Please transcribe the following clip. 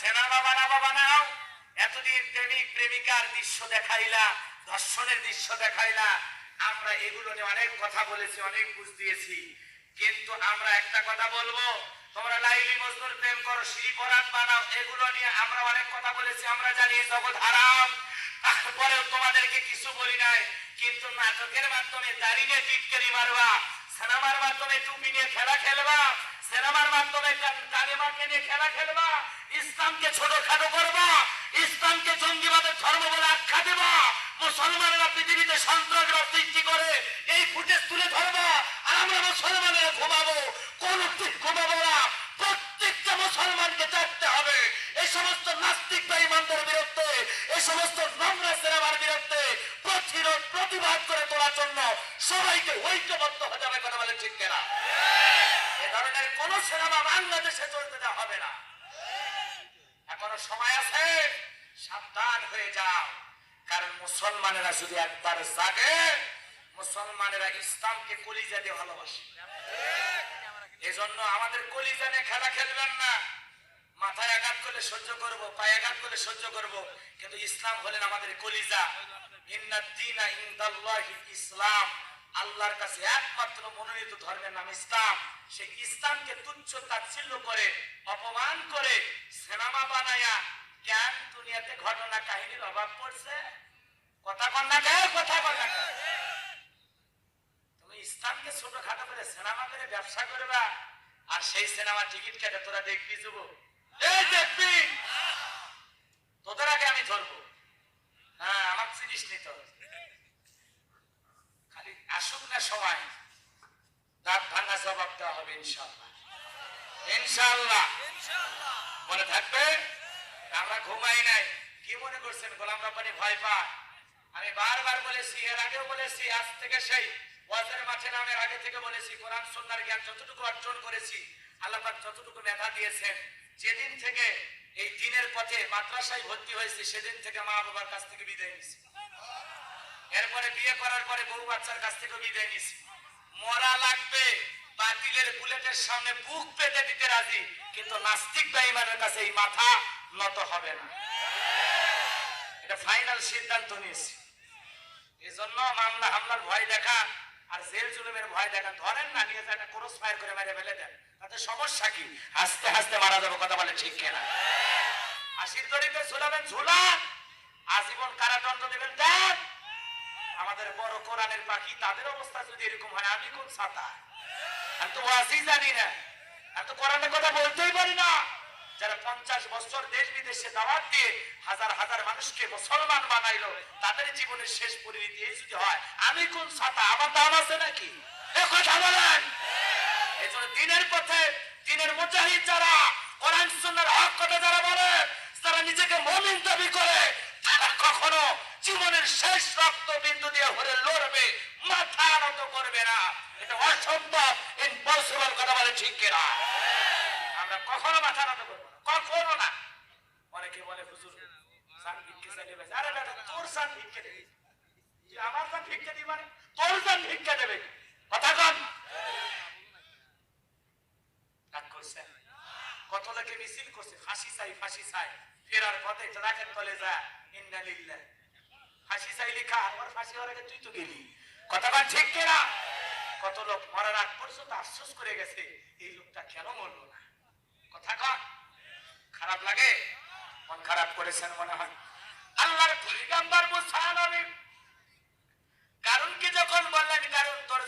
Cinema বানাবো বানাও এতদিন প্রেমিক প্রেমিকার দৃশ্য দেখাইলা ধর্ষণের দৃশ্য দেখাইলা। আমরা এগুলো নিয়ে অনেক কথা বলেছি, অনেক বুঝ দিয়েছি। কিন্তু আমরা একটা কথা বলব, তোমরা লাইলি মজনুর প্রেম করো শ্রীপরাত বানাও, এগুলো নিয়ে আমরা অনেক কথা বলেছি, আমরা জানি জগৎ হারাম। তারপরেও তোমাদেরকে কিছু বলি নাই, কিন্তু নাটকের মাধ্যমে দাঁড়িয়ে টিটকারি মারবা, সিনেমার মাধ্যমে টুপি নিয়ে খেলা খেলবা সিনেমার মাধ্যমে কালেমাকে নিয়ে খেলা খেলবা, ইসলামকে ছোট খাটো করবা, ইসলামকে জঙ্গিবাদের ধর্ম বলে আখ্যা দেবা। মুসলমানেরা পৃথিবীতে সন্ত্রাসবাদ সৃষ্টি করে, এই ফুটেজ তুলে ধরবা, আর আমরা মুসলমানেরা ঘুমাবো, কোন ঠিক ঘুমাবো না। প্রত্যেকটা মুসলমানকে চাইতে হবে। এই সমস্ত নাস্তিক বেঈমানদের বিরুদ্ধে, এই সমস্ত নোংরা সিনেমার বিরুদ্ধে প্রতিরোধ, প্রতিবাদ করে তোলার জন্য সবাইকে ঐক্যবদ্ধ হতে হবে, কথা বলে ঠিক কেনা? ধরনের কোন সিনেমা বাংলাদেশে চলতে দেওয়া হবে না। এখনও সময় আছে, সাবধান হয়ে যাও। কারণ মুসলমানেরা যদি একবার জাগে, মুসলমানেরা ইসলামকে কলিজা দিয়ে ভালোবাসে। এজন্য আমাদের কলিজা নিয়ে খেলা খেলবেন না। মাথায় আঘাত করলে সহ্য করব, পায়ে আঘাত করলে সহ্য করব, কিন্তু ইসলাম হলেন আমাদের কলিজা। ইন্না দিনা ইসলাম। আল্লাহর কাছে একমাত্র মনোনীত ধর্মের নাম ইসলাম। সেই ইসলামকে তুচ্ছ তাচ্ছিল্য করে, অপমান করে, সিনেমা বানায়া কেন দুনিয়াতে ঘটনা কাহিনীর অভাব পড়ছে। কথা কন্যা কে কথা কন্যা তুমি ইসলামকে ছোট খাটো করে সিনেমা করে ব্যবসা করবা, আর সেই সিনেমা টিকিট কেটে তোরা দেখবি যুব এই দেখবি? তোদের আগে আমি ধরবো। হ্যাঁ আমার চিনিস নি তো খালি আসুক না সময়। দাঁত ভাঙা জবাব দেওয়া হবে ইনশাল্লাহ ইনশাল্লাহ মনে থাকবে? আমরা ঘুমাই নাই। কি মনে করছেন? গোলাম রব্বানি ভয় পা আমি বারবার বলেছি, এর আগেও বলেছি, আজ থেকে সেই ওয়াজের মাঠে নামের আগে থেকে বলেছি, কোরআন সুন্নাহর জ্ঞান যতটুকু অর্জন করেছি, আল্লাহ যতটুকু মেধা দিয়েছেন, যেদিন থেকে এই দিনের পথে মাদ্রাসায় ভর্তি হয়েছে, সেদিন থেকে মা বাবার কাছ থেকে বিদায় নিয়েছি। এরপরে বিয়ে করার পরে বউ বাচ্চার কাছ থেকে বিদায় নিছি। মরা লাগবে, বাতিলের বুলেটের সামনে বুক পেতে দিতে রাজি, কিন্তু নাস্তিক বেঈমানের কাছে এই মাথা নত হবে না। এটা ফাইনাল সিদ্ধান্ত নিয়েছি। এজন্য মামলা, হামলার ভয় দেখান আর জেল জুলুমের ভয় দেখান ধরেন না, নিয়ে একটা ক্রস ফায়ার করে মেরে ফেলে দেন। তাতে সমস্যা কি? হাসতে হাসতে মারা যাবে, কথা বলে ঠিক কেনা? হাসির দড়িতে ঝুলাবেন, ঝুলান। আজীবন কারাদণ্ড দেবেন, দেন। আমাদের বড় কোরআনের পাখি, তাদের অবস্থা যদি এরকম হয়, আমি কোন ছাতা আমি তো ওয়াসি জানি না। আমি তো কোরআনের কথা বলতেই পারি না। যারা পঞ্চাশ বছর দেশ বিদেশে দাওয়াত দিয়ে হাজার হাজার মানুষকে মুসলমান বানাইলো, তাদের জীবনের শেষ পরিণতি এই যদি হয়, আমি কোন ছাতা আমার দাম আছে নাকি? কথা বলেন। এই জন্য দিনের পথে দিনের মুজাহিদ যারা, কোরআন সুন্নাহর হক কথা যারা বলে তারা নিজেকে মমিন দাবি করে, তারা কখনো জীবনের শেষ রক্ত মাথা করবে না। এটা অসম্ভব। ইম্পসিবল কথা বলে ঠিক কিনা? আমরা কখনো মাথা নত করব কখনো না। অনেকে বলে, হুজুর আমার মানে কত করছে? ফাঁসি চাই চাই। চাই ওর ফাঁসি তুই তো গেলি। কথাটা ঠিক কিনা? কত লোক মরার আগ পর্যন্ত আফসোস করে গেছে, এই লোকটা কেন মরলো না? কথা কন। খারাপ লাগে? মন খারাপ করেছেন মনে হয়। আল্লাহর পয়গাম্বর মুসা কারণ কি যখন বললেন, কারণ তোর